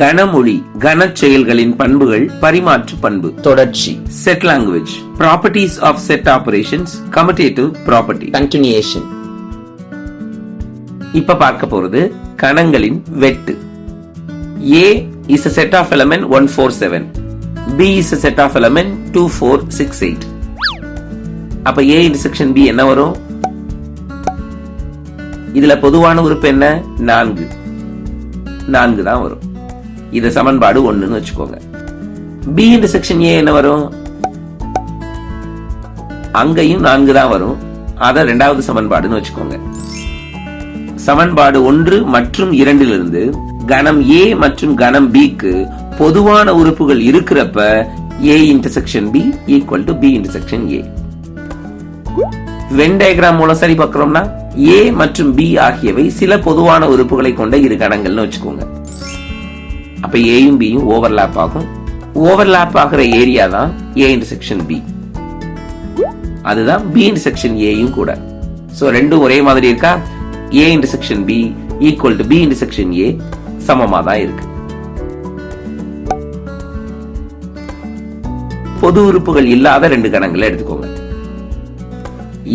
கனமொழி கனச் செயல்களின் பண்புகள் பரிமாற்று பண்பு தொடர்ச்சி set language properties of set operations commutative property continuation இப்ப பார்க்க போறது கணங்களின் வெட்டு. A is a set of element 147 B is a set of element 2468 அப்ப A intersection B என்ன வரும்? இதுல பொதுவான உறுப்பு என்ன? நான்கு. நான்கு தான் வரும். இது சமன்பாடு ஒன்றுன்னு வச்சுக்கோங்க. B intersection ஏ என்ன வரும்? அங்கேயும் நான்கு தான் வரும். அத ரெண்டாவது சமன்பாடுன்னு வச்சுக்கோங்க. சமன்பாடு ஒன்று மற்றும் இரண்டிலிருந்து கணம் ஏ மற்றும் கணம் பிக்கு க்கு பொதுவான உறுப்புகள் இருக்கிறப்ப A intersection B equal to B intersection A Venn diagram மூலம் சரி பார்க்கிறோம்னா ஏ மற்றும் பி ஆகியவை சில பொதுவான உறுப்புகளை கொண்ட இரு கணங்கள்னு வச்சுக்கோங்க. அப்போ ஏயும் பியும் ஓவர்லேப் ஆகும். ஓவர்லேப் ஆகிற ஏரியா தான் A இன்டர்செக்ஷன் பி அதுதான் B இன்டர்செக்ஷன் ஏயும் கூட. சோ ரெண்டும் ஒரே மாதிரி இருக்கா? A intersection B equal to B intersection A சமமா தான் இருக்கு. பொது உறுப்புகள் இல்லாத ரெண்டு கணங்களை எடுத்துக்கோங்க.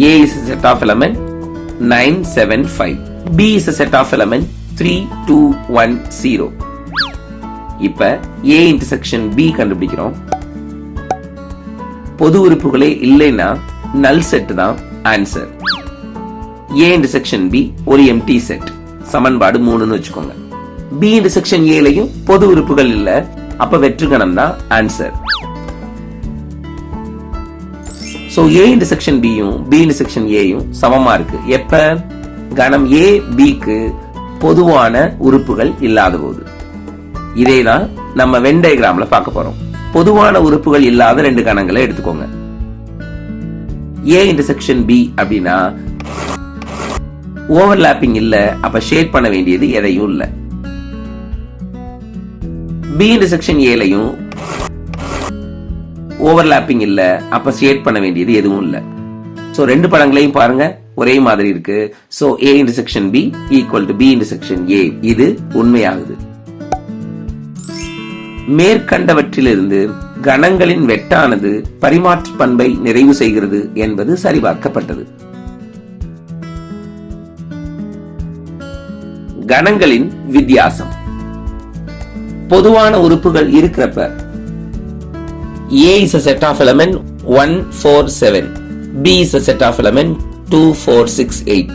A is set of element nine seven five B is set of element three two one zero இப்ப ஏ இன்டர்செக்ஷன் பி கண்டுபிடிக்கிறோம். பொது உறுப்புகளே இல்லைன்னா நல் செட் தான் ஆன்சர் ஏ இன்டர்செக்ஷன் பி ஒரு எம்டி செட் சமன்பாடு மூணுன்னு வச்சுக்கோங்க. பி இன்டர்செக்ஷன் ஏலையும் பொது உறுப்புகள் இல்ல. அப்ப வெற்று கணம் தான் ஆன்சர் சோ ஏ இன்டர்செக்ஷன் பியும் யும் இன்டர்செக்ஷன் ஏயும் சமமா இருக்கு. எப்ப? கணம் ஏ பிக்கு க்கு பொதுவான உறுப்புகள் இல்லாத போது. இதே தான் நம்ம வென் டயக்ராம்ல பார்க்க போறோம். பொதுவான உறுப்புகள் இல்லாத ரெண்டு கணங்களை எடுத்துக்கோங்க. ஏ இன்டர்செக்ஷன் பி அப்படின்னா ஓவர்லாப்பிங் இல்ல அப்ப ஷேட் பண்ண வேண்டியது எதையும் இல்ல. பி இன்டர்செக்ஷன் ஏலையும் ஓவர்லாப்பிங் இல்ல அப்ப ஷேட் பண்ண வேண்டியது எதுவும் இல்ல. சோ ரெண்டு படங்களையும் பாருங்க ஒரே மாதிரி இருக்கு. So A intersection B equal to B intersection A இது உண்மையாகுது. மேற்கண்டவற்றிலிருந்து கணங்களின் வெட்டானது பரிமாற்று பண்பை நிறைவு செய்கிறது என்பது சரிபார்க்கப்பட்டது. கணங்களின் வித்தியாசம். பொதுவான உறுப்புகள் இருக்கிறப்ப A is one four seven B 147 B is a set of element 2468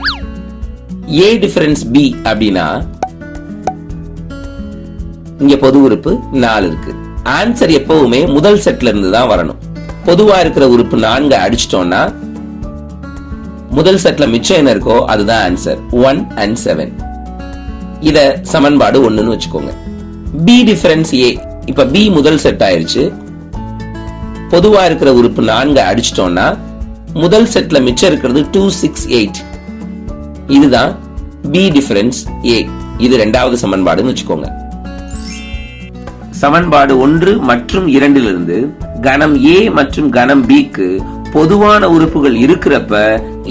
A difference B அப்படின்னா இங்க பொது உறுப்பு நாலு இருக்கு. ஆன்சர் எப்பவுமே முதல் செட்ல இருந்து தான் வரணும். பொதுவா இருக்கிற உறுப்பு நான்கு அடிச்சிட்டோம்னா முதல் செட்ல மிச்சம் என்ன இருக்கோ அதுதான் ஆன்சர் ஒன் அண்ட் செவன் இத சமன்பாடு ஒண்ணுன்னு வச்சுக்கோங்க. பி டிஃபரன்ஸ் ஏ இப்ப பி முதல் செட் ஆயிருச்சு. பொதுவா இருக்கிற உறுப்பு நான்கு அடிச்சிட்டோம்னா முதல் செட்ல மிச்சம் இருக்கிறது டூ சிக்ஸ் எயிட் இதுதான் பி டிஃபரன்ஸ் ஏ இது ரெண்டாவது சமன்பாடுன்னு வச்சுக்கோங்க. சமன்பாடு ஒன்று மற்றும் இரண்டிலிருந்து கணம் ஏ மற்றும் கணம் பிக்கு பொதுவான உறுப்புகள் இருக்கிறப்ப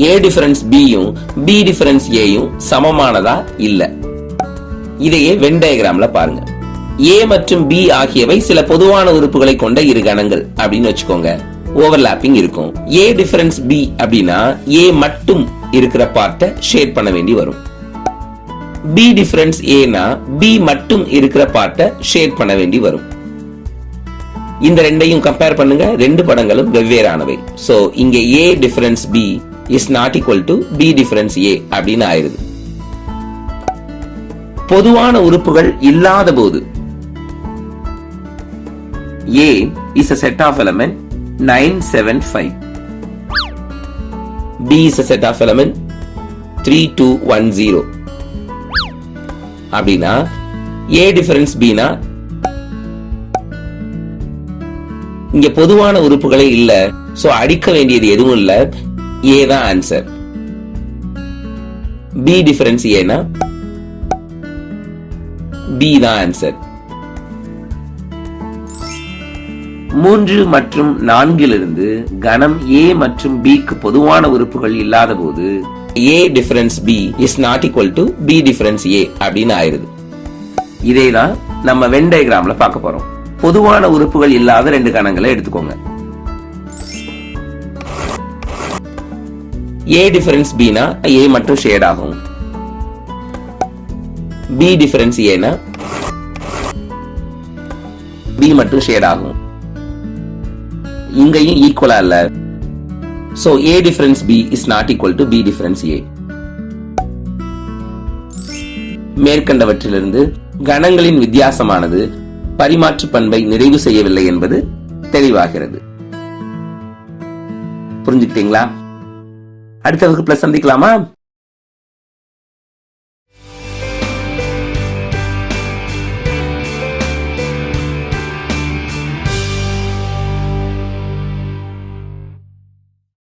ஏ டிஃபரன்ஸ் பியும் பி டிஃபரன்ஸ் ஏயும் சமமானதா இல்ல? இதையே வென் டயக்ராம்ல பாருங்க. ஏ மற்றும் பி ஆகியவை சில பொதுவான உறுப்புகளை கொண்ட இரு கணங்கள் அப்படின்னு வச்சுக்கோங்க. ஓவர்லாப்பிங் இருக்கும். ஏ டிஃபரன்ஸ் பி அப்படின்னா ஏ மட்டும் இருக்கிற பார்ட்டை ஷேர் பண்ண வேண்டி வரும். பி டிஃபரன்ஸ் ஏனா பி மட்டும் இருக்கிற பாட்டை ஷேர் பண்ண வேண்டி வரும். இந்த ரெண்டையும் கம்பேர் பண்ணுங்க. ரெண்டு படங்களும் வெவ்வேறானவை. சோ இங்க A difference B is not equal to B difference A அப்படின்னு ஆயிருது பொதுவான உறுப்புகள் இல்லாத போது A is a set of element nine seven five B is a set of element three two one zero அப்படின்னா ஏ டிஃபரன்ஸ் பினா இங்க பொதுவான உறுப்புகளே இல்ல. சோ அடிக்க வேண்டியது எதுவும் இல்ல. ஏ தான் ஆன்சர் பி டிஃபரன்ஸ் ஏனா பி தான் ஆன்சர் மூன்று மற்றும் நான்கிலிருந்து கணம் ஏ மற்றும் பிக்கு பொதுவான உறுப்புகள் இல்லாத போது A difference B is not equal to B difference A அப்படின்னு ஆயிருது இதேதான் நம்ம வென் டயக்ராம்ல பார்க்க போறோம். பொதுவான உறுப்புகள் இல்லாத ரெண்டு கணங்களை எடுத்துக்கோங்க. ஏ டிஃபரன்ஸ் பினா ஏ மட்டும் ஷேட் ஆகும். பி டிஃபரன்ஸ் ஏனா பி மட்டும் ஷேட் ஆகும். இங்கேயும் ஈக்குவலா இல்லை. So A difference B is not equal to B difference A. மேற்கண்டவற்றிலிருந்து கணங்களின் வித்தியாசமானது பரிமாற்று பண்பை நிறைவு செய்யவில்லை என்பது தெளிவாகிறது. புரிஞ்சுக்கிட்டீங்களா? அடுத்த வகுப்புல சந்திக்கலாமா?